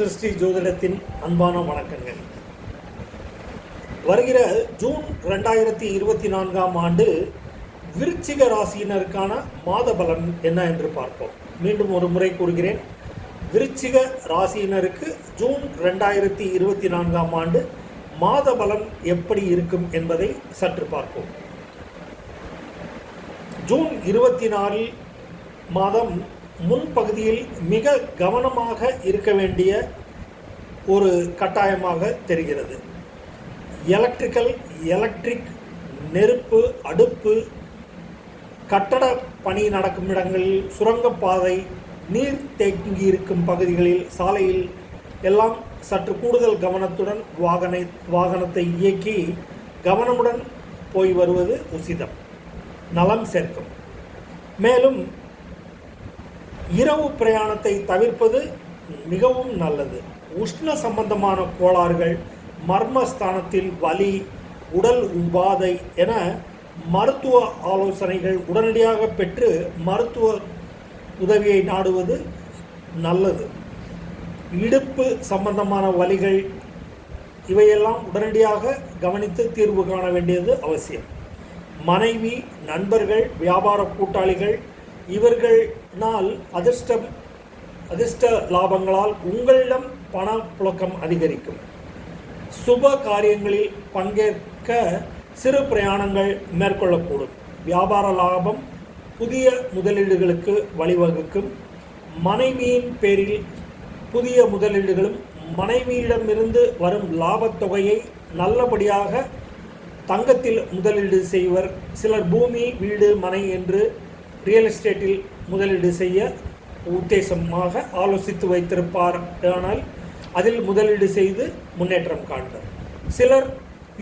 சிருஷ்டி ஜோதிடத்தின் அன்பான வணக்கங்கள். வருகிற ஜூன் ரெண்டாயிரத்தி இருபத்தி நான்காம் ஆண்டு விருச்சிக ராசியினருக்கான மாத பலன் என்ன என்று பார்ப்போம். மீண்டும் ஒரு முறை கூறுகிறேன். விருச்சிக ராசியினருக்கு ஜூன் ரெண்டாயிரத்தி இருபத்தி நான்காம் ஆண்டு மாத பலன் எப்படி இருக்கும் என்பதை சற்று பார்ப்போம். ஜூன் இருபத்தி நாலு மாதம் முன்பகுதியில் மிக கவனமாக இருக்க வேண்டிய ஒரு கட்டாயமாக தெரிகிறது. எலக்ட்ரிக்கல் எலக்ட்ரிக் நெருப்பு அடுப்பு கட்டட பணி நடக்கும் இடங்களில் சுரங்கப்பாதை நீர் தேங்கி இருக்கும் பகுதிகளில் சாலையில் எல்லாம் சற்று கூடுதல் கவனத்துடன் வாகன வாகனத்தை இயக்கி கவனமுடன் போய் வருவது உசிதம். நலம் சேர்க்கும். மேலும் இரவு பிரயாணத்தை தவிர்ப்பது மிகவும் நல்லது. உஷ்ண சம்பந்தமான கோளாறுகள் மர்மஸ்தானத்தில் வலி உடல் உபாதை என மருத்துவ ஆலோசனைகள் உடனடியாக பெற்று மருத்துவ உதவியை நாடுவது நல்லது. இடுப்பு சம்பந்தமான வலிகள் இவையெல்லாம் உடனடியாக கவனித்து தீர்வு காண வேண்டியது அவசியம். மனைவி நண்பர்கள் வியாபார கூட்டாளிகள் இவர்கள் நாள் அதிர்ஷ்டம் அதிர்ஷ்ட லாபங்களால் உங்களிடம் பண புழக்கம் அதிகரிக்கும். சுப காரியங்களில் பங்கேற்க சிறு பிரயாணங்கள் மேற்கொள்ளக்கூடும். வியாபார லாபம் புதிய முதலீடுகளுக்கு வழிவகுக்கும். மனைவியின் பேரில் புதிய முதலீடுகளும் மனைவியிடமிருந்து வரும் லாபத் தொகையை நல்லபடியாக தங்கத்தில் முதலீடு செய்வர். சிலர் பூமி வீடு மனை என்று ரியல் எஸ்டேட்டில் முதலீடு செய்ய உத்தேசமாக ஆலோசித்து வைத்திருப்பார். ஆனால் அதில் முதலீடு செய்து முன்னேற்றம் காண்பர். சிலர்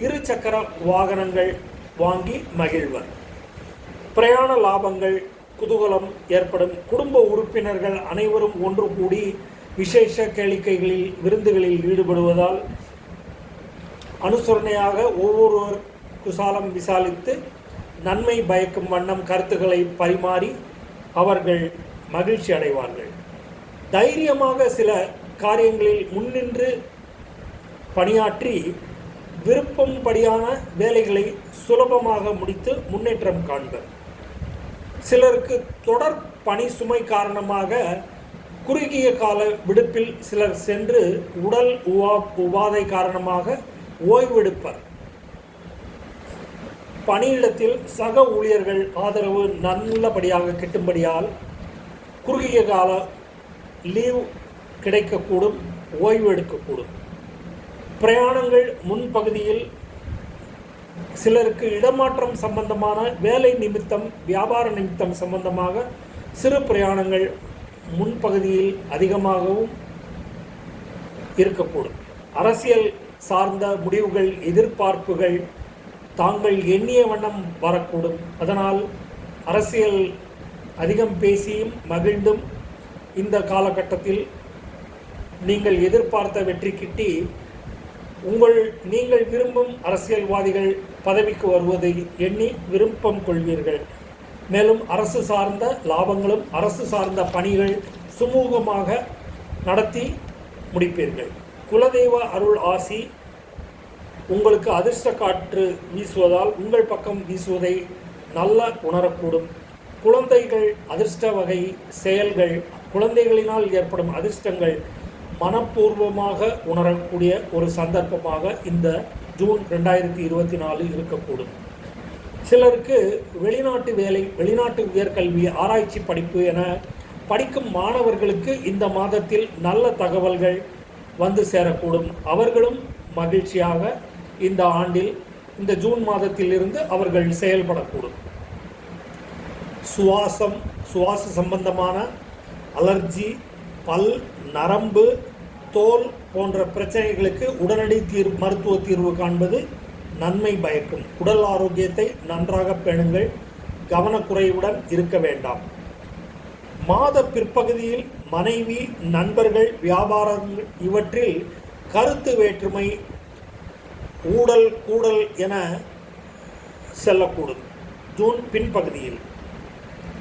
இரு சக்கர வாகனங்கள் வாங்கி மகிழ்வர். பிரயாண லாபங்கள் குதூகலம் ஏற்படும். குடும்ப உறுப்பினர்கள் அனைவரும் ஒன்று கூடி விசேஷ கேளிக்கைகளில் விருந்துகளில் ஈடுபடுவதால் அனுசரணையாக ஒவ்வொருவர் குசாலம் விசாலித்து நன்மை பயக்கும் வண்ணம் கருத்துக்களை பரிமாறி அவர்கள் மகிழ்ச்சி அடைவார்கள். தைரியமாக சில காரியங்களில் முன்னின்று பணியாற்றி விருப்பம்படியான வேலைகளை சுலபமாக முடித்து முன்னேற்றம் காண்பர். சிலருக்கு தொடர் பணி சுமை காரணமாக குறுகிய கால விடுப்பில் சிலர் சென்று உடல் உவா உபாதை காரணமாக ஓய்வெடுப்பர். பணியிடத்தில் சக ஊழியர்கள் ஆதரவு நல்லபடியாக கிட்டும்படியால் குறுகிய கால லீவ் கிடைக்கக்கூடும் ஓய்வு எடுக்கக்கூடும். பிரயாணங்கள் முன்பகுதியில் சிலருக்கு இடமாற்றம் சம்பந்தமான வேலை நிமித்தம் வியாபார நிமித்தம் சம்பந்தமாக சிறு பிரயாணங்கள் முன்பகுதியில் அதிகமாகவும் இருக்கக்கூடும். அரசியல் சார்ந்த முடிவுகள் எதிர்பார்ப்புகள் தாங்கள் எண்ணிய வண்ணம் வரக்கூடும். அதனால் அரசியல் அதிகம் பேசியும் மகிழ்ந்தும் இந்த காலகட்டத்தில் நீங்கள் எதிர்பார்த்த வெற்றி கிட்டி உங்கள் நீங்கள் விரும்பும் அரசியல்வாதிகள் பதவிக்கு வருவதை எண்ணி விருப்பம் கொள்வீர்கள். மேலும் அரசு சார்ந்த லாபங்களும் அரசு சார்ந்த பணிகள் சுமூகமாக நடத்தி முடிப்பீர்கள். குலதெய்வ அருள் ஆசி உங்களுக்கு அதிர்ஷ்ட காற்று வீசுவதால் உங்கள் பக்கம் வீசுவதை நல்ல உணரக்கூடும். குழந்தைகள் அதிர்ஷ்ட வகை செயல்கள் குழந்தைகளினால் ஏற்படும் அதிர்ஷ்டங்கள் மனப்பூர்வமாக உணரக்கூடிய ஒரு சந்தர்ப்பமாக இந்த ஜூன் ரெண்டாயிரத்தி இருபத்தி நாலு இருக்கக்கூடும். சிலருக்கு வெளிநாட்டு வேலை வெளிநாட்டு உயர்கல்வி ஆராய்ச்சி படிப்பு என படிக்கும் மாணவர்களுக்கு இந்த மாதத்தில் நல்ல தகவல்கள் வந்து சேரக்கூடும். அவர்களும் மகிழ்ச்சியாக இந்த ஆண்டில் இந்த ஜூன் மாதத்திலிருந்து அவர்கள் செயல்படக்கூடும். சுவாசம் சுவாச சம்பந்தமான அலர்ஜி பல் நரம்பு தோல் போன்ற பிரச்சனைகளுக்கு உடனடி தீர் மருத்துவ தீர்வு காண்பது நன்மை பயக்கும். உடல் ஆரோக்கியத்தை நன்றாக பேணுங்கள். கவனக்குறைவுடன் இருக்க வேண்டாம். மாத பிற்பகுதியில் மனைவி நண்பர்கள் வியாபாரங்கள் இவற்றில் கருத்து வேற்றுமை ஊடல் கூடல் என செல்லக்கூடும். ஜூன் பின்பகுதியில்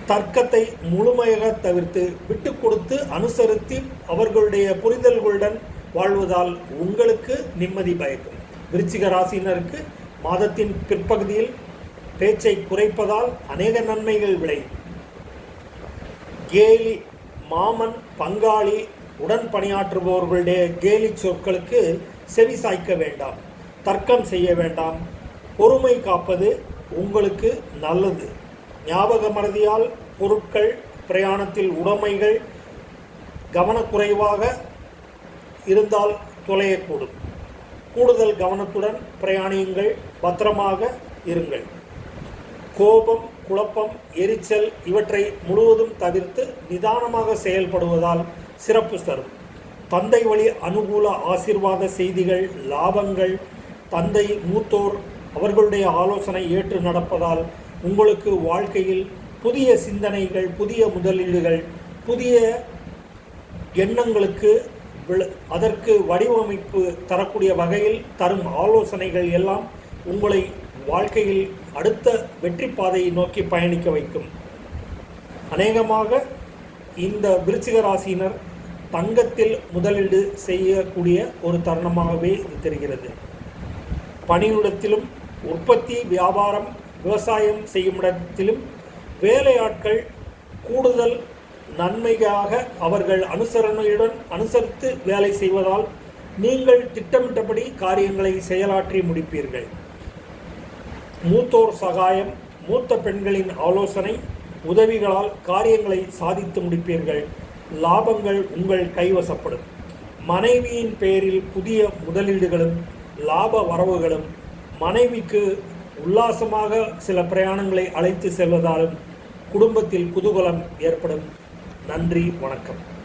தர்க்கத்தை முழுமையாக தவிர்த்து விட்டு கொடுத்து அனுசரித்து அவர்களுடைய புரிதல்களுடன் வாழ்வதால் உங்களுக்கு நிம்மதி பயக்கும். விருச்சிக ராசியினருக்கு மாதத்தின் பிற்பகுதியில் பேச்சை குறைப்பதால் அநேக நன்மைகள் விளையும். கேலி மாமன் பங்காளி உடன் பணியாற்றுபவர்களுடைய கேலி சொற்களுக்கு செவி சாய்க்க வேண்டாம் தர்க்கம் செய்ய வேண்டாம். பொறுமை காப்பது உங்களுக்கு நல்லது. ஞாபக மறதியால் பொருட்கள் பிரயாணத்தில் உடைமைகள் கவனக்குறைவாக இருந்தால் தொலையக்கூடும். கூடுதல் கவனத்துடன் பிரயாணியுங்கள் பத்திரமாக இருங்கள். கோபம் குழப்பம் எரிச்சல் இவற்றை முழுவதும் தவிர்த்து நிதானமாக செயல்படுவதால் சிறப்பு தரும். தந்தை வழி அனுகூல ஆசீர்வாத செய்திகள் லாபங்கள் தந்தை மூத்தோர் அவர்களுடைய ஆலோசனை ஏற்று நடப்பதால் உங்களுக்கு வாழ்க்கையில் புதிய சிந்தனைகள் புதிய முதலீடுகள் புதிய எண்ணங்களுக்கு அதற்கு வடிவமைப்பு தரக்கூடிய வகையில் தரும் ஆலோசனைகள் எல்லாம் உங்களை வாழ்க்கையில் அடுத்த வெற்றி பாதையை நோக்கி பயணிக்க வைக்கும். அநேகமாக இந்த விருச்சிக ராசியினர் தங்கத்தில் முதலீடு செய்யக்கூடிய ஒரு தருணமாகவே இது தெரிகிறது. பணியிடத்திலும் உற்பத்தி வியாபாரம் விவசாயம் செய்யும் இடத்திலும் வேலையாட்கள் கூடுதல் நன்மையாக அவர்கள் அனுசரணையுடன் அனுசரித்து வேலை செய்வதால் நீங்கள் திட்டமிட்டபடி காரியங்களை செயலாற்றி முடிப்பீர்கள். மூத்தோர் சகாயம் மூத்த பெண்களின் ஆலோசனை உதவிகளால் காரியங்களை சாதித்து முடிப்பீர்கள். லாபங்கள் உங்கள் கைவசப்படும். மனைவியின் பெயரில் புதிய முதலீடுகளும் லாப வரவுகளும் மனைவிக்கு உல்லாசமாக சில பிரயாணங்களை அழைத்து செல்வதாலும் குடும்பத்தில் குதூகலம் ஏற்படும். நன்றி வணக்கம்.